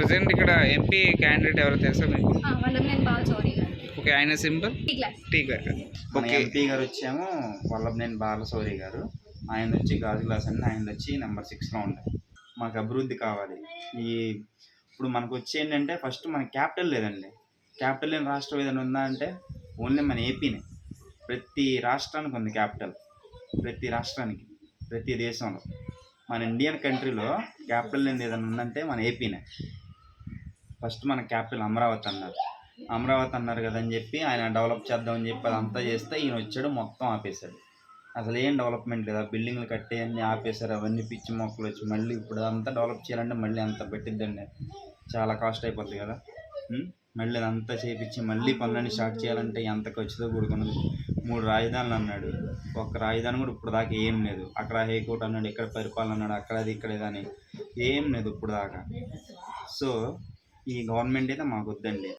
Present ఇక్కడ MP candidate ఎవరో తెలుసా మీకు? వల్లభనేని బాలచౌరి గారు. ఓకే ఆయన సింబల్ టీ క్లాస్ టీ గారు. ఓకే. ఎంపీ గారు వచ్చేమో వల్లభనేని బాలశౌరి గారు. ఆయన వచ్చి గాజు గ్లాస్ అండి ఆయన వచ్చి నెంబర్ సిక్స్లో ఉంటాయి మాకు అభివృద్ధి కావాలి. ఈ ఇప్పుడు మనకు వచ్చి ఏంటంటే ఫస్ట్ మన క్యాపిటల్ లేదండి. క్యాపిటల్ లేని రాష్ట్రం ఏదైనా ఉందా అంటే ఓన్లీ మన ఏపీనే ప్రతి రాష్ట్రానికి ఉంది క్యాపిటల్ ప్రతి రాష్ట్రానికి ప్రతి దేశంలో. మన ఇండియన్ కంట్రీలో క్యాపిటల్ లేనిది ఏదైనా ఉందంటే మన ఏపీనే ఫస్ట్ మన క్యాపిటల్ అమరావతి అన్నారు. అమరావతి అన్నారు కదా అని చెప్పి ఆయన డెవలప్ చేద్దామని చెప్పి అదంతా చేస్తే ఈయన వచ్చాడు మొత్తం ఆపేశాడు. అసలు ఏం డెవలప్మెంట్ లేదు. ఆ బిల్డింగ్లు కట్టేయన్నీ ఆపేశారు అవన్నీ పిచ్చి మొక్కలు వచ్చి మళ్ళీ ఇప్పుడు అదంతా డెవలప్ చేయాలంటే మళ్ళీ అంత పెట్టిద్దండి. చాలా కాస్ట్ అయిపోద్ది కదా. మళ్ళీ అదంతా చేపించి మళ్ళీ పనులన్నీ స్టార్ట్ చేయాలంటే ఎంత ఖర్చుతో కూడుకున్నది? మూడు రాజధానులు అన్నాడు. ఒక్క రాజధాని కూడా ఇప్పుడు దాకా ఏం లేదు. అక్కడ హైకోర్టు అన్నాడు ఇక్కడ పరిపాలన అన్నాడు అక్కడ అది ఇక్కడ అని ఏం లేదు ఇప్పుడు దాకా. సో ఈ గవర్నమెంట్ అయితే మాకు వద్దండి